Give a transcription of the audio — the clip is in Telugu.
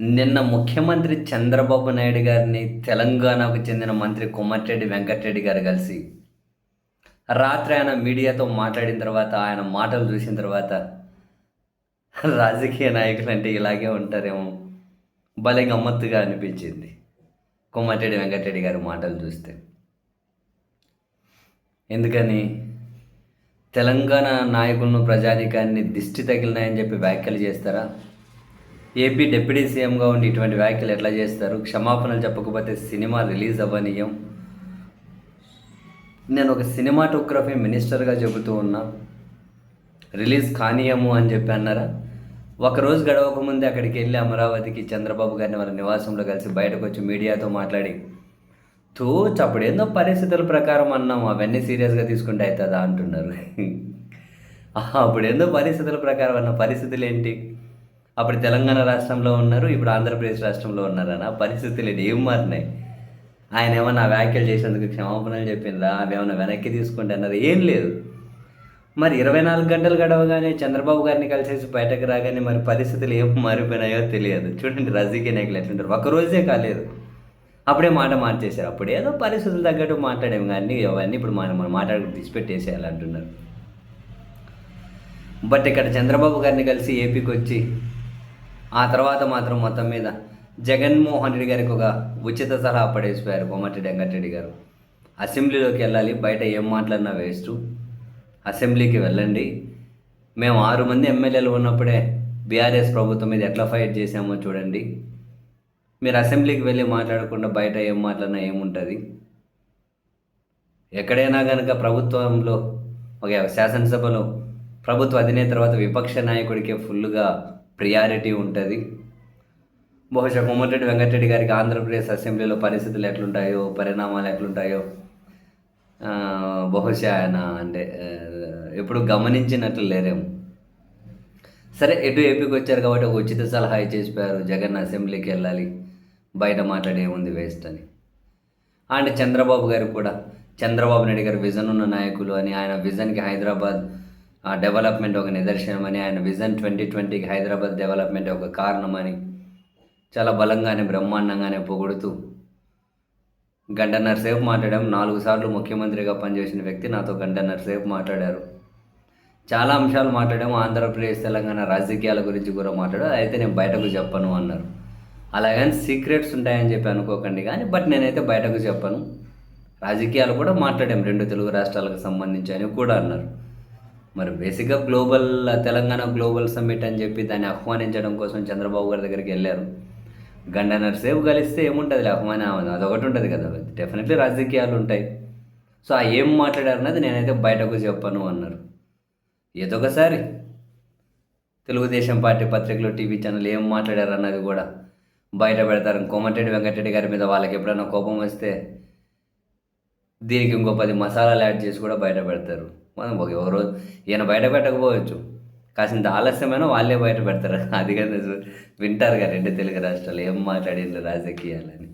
నిన్న ముఖ్యమంత్రి చంద్రబాబు నాయుడు గారిని తెలంగాణకు చెందిన మంత్రి కొమ్మటిరెడ్డి వెంకటరెడ్డి గారు కలిసి రాత్రి ఆయన మీడియాతో మాట్లాడిన తర్వాత ఆయన మాటలు చూసిన తర్వాత రాజకీయ నాయకులు అంటే ఇలాగే ఉంటారేమో. భలే గమ్మత్తుగా అనిపించింది కొమ్మటిరెడ్డి వెంకటరెడ్డి గారి మాటలు చూస్తే. ఎందుకని? తెలంగాణ నాయకులను ప్రజానికాన్ని దిష్టి తగిలినాయని చెప్పి వ్యాఖ్యలు చేస్తారా? ఏపీ డిప్యూటీ సీఎంగా ఉండి ఇటువంటి వ్యాఖ్యలు ఎట్లా చేస్తారు? క్షమాపణలు చెప్పకపోతే సినిమా రిలీజ్ అవ్వనీయం. నేను ఒక సినిమాటోగ్రఫీ మినిస్టర్గా చెబుతూ ఉన్నా. రిలీజ్ కానీయము అని చెప్పి అన్నారా? ఒకరోజు గడవకముందే అక్కడికి వెళ్ళి అమరావతికి చంద్రబాబు గారిని వాళ్ళ నివాసంలో కలిసి బయటకు వచ్చి మీడియాతో మాట్లాడి తూ అప్పుడేందో పరిస్థితుల ప్రకారం అన్నాము అవన్నీ సీరియస్గా తీసుకుంటే అవుతుందా అంటున్నారు. అప్పుడేందో పరిస్థితుల ప్రకారం అన్న పరిస్థితులు ఏంటి అప్పుడు తెలంగాణ రాష్ట్రంలో ఉన్నారు ఇప్పుడు ఆంధ్రప్రదేశ్ రాష్ట్రంలో ఉన్నారన్న పరిస్థితులు ఏంటి ఏం మారినాయి? ఆయన ఏమన్నా వ్యాఖ్యలు చేసేందుకు క్షమాపణలు చెప్పిందా అవి ఏమైనా వెనక్కి తీసుకుంటే అన్నారు ఏం లేదు. మరి ఇరవై నాలుగు గంటలు గడవగానే చంద్రబాబు గారిని కలిసేసి బయటకు రాగానే మరి పరిస్థితులు ఏం మారిపోయినాయో తెలియదు. చూడండి రజీకి నాయకులు ఎట్లుంటారు. ఒక రోజే కాలేదు. అప్పుడే మాట మార్చేశారు. అప్పుడు ఏదో పరిస్థితులు తగ్గట్టు మాట్లాడాము కానీ అవన్నీ ఇప్పుడు మనం మనం మాట్లాడుకుని తీసిపెట్టేసేయాలి అంటున్నారు బట్ ఇక్కడ చంద్రబాబు గారిని కలిసి ఏపీకి వచ్చి ఆ తర్వాత మాత్రం మొత్తం మీద జగన్మోహన్ రెడ్డి గారికి ఒక ఉచిత సలహా పడేసిపోయారు కోమటిరెడ్డి వెంకటరెడ్డి గారు. అసెంబ్లీలోకి వెళ్ళాలి బయట ఏం మాట్లాడినా వేస్ట్. అసెంబ్లీకి వెళ్ళండి. మేము ఆరు మంది ఎమ్మెల్యేలు ఉన్నప్పుడే బీఆర్ఎస్ ప్రభుత్వం మీద ఎట్లా ఫైట్ చేసామో చూడండి. మీరు అసెంబ్లీకి వెళ్ళి మాట్లాడకుండా బయట ఏం మాట్లాడినా ఏముంటుంది? ఎక్కడైనా కనుక ప్రభుత్వంలో ఒక శాసనసభలో ప్రభుత్వ అధినేత తర్వాత విపక్ష నాయకుడికే ఫుల్గా ప్రియారిటీ ఉంటుంది. బహుశా కొమ్మటిరెడ్డి వెంకటరెడ్డి గారికి ఆంధ్రప్రదేశ్ అసెంబ్లీలో పరిస్థితులు ఎట్లుంటాయో పరిణామాలు ఎట్లుంటాయో బహుశా ఆయన అంటే ఎప్పుడు గమనించినట్లు లేరేమో. సరే ఎటు ఏపీకి వచ్చారు కాబట్టి ఒక ఉచిత సలహా ఇచ్చేసిపోయారు. జగన్ అసెంబ్లీకి వెళ్ళాలి. బయట మాట్లాడేముంది వేస్ట్ అని. అండ్ చంద్రబాబు గారు కూడా చంద్రబాబు నాయుడు గారు విజన్ ఉన్న నాయకులు అని ఆయన విజన్కి హైదరాబాద్ డెవలప్మెంట్ ఒక నిదర్శనమని ఆయన విజన్ ట్వంటీ ట్వంటీకి హైదరాబాద్ డెవలప్మెంట్ ఒక కారణమని చాలా బలంగానే బ్రహ్మాండంగానే పొగుడుతూ గంటన్నర సేపు మాట్లాడాం. నాలుగు సార్లు ముఖ్యమంత్రిగా పనిచేసిన వ్యక్తి నాతో గంటన్నర సేపు మాట్లాడారు. చాలా అంశాలు మాట్లాడాము. ఆంధ్రప్రదేశ్ తెలంగాణ రాజకీయాల గురించి కూడా మాట్లాడారు. అయితే నేను బయటకు చెప్పను అన్నారు. అలాగని సీక్రెట్స్ ఉంటాయని చెప్పి అనుకోకండి కానీ బట్ నేనైతే బయటకు చెప్పను. రాజకీయాలు కూడా మాట్లాడాం రెండు తెలుగు రాష్ట్రాలకు సంబంధించి అని కూడా అన్నారు. మరి బేసిక్గా గ్లోబల్ తెలంగాణ గ్లోబల్ సమ్మిట్ అని చెప్పి దాన్ని ఆహ్వానించడం కోసం చంద్రబాబు గారి దగ్గరికి వెళ్ళారు. గంటన్నర సేపు కలిస్తే ఏముంటుంది ఆహ్వానం? అదొకటి ఉంటుంది కదా. డెఫినెట్లీ రాజకీయాలు ఉంటాయి. సో ఆ ఏం మాట్లాడారు అన్నది నేనైతే బయటకు చెప్పను అన్నారు. ఏదో ఒకసారి. తెలుగుదేశం పార్టీ పత్రికలు టీవీ ఛానల్ ఏం మాట్లాడారు అన్నది కూడా బయట పెడతారు. కోమటిరెడ్డి వెంకటరెడ్డి గారి మీద వాళ్ళకి ఎప్పుడైనా కోపం వస్తే దీనికి ఇంకో పది మసాలాలు యాడ్ చేసి కూడా బయట పెడతారు. మనం ఒక ఎవరో ఈయన బయట పెట్టకపోవచ్చు. కాసింత ఆలస్యమైన వాళ్ళే బయట పెడతారు. అది కదా వింటారు కదా రెండు తెలుగు రాష్ట్రాలు ఏం మాట్లాడిండ్రు రాజకీయాలని.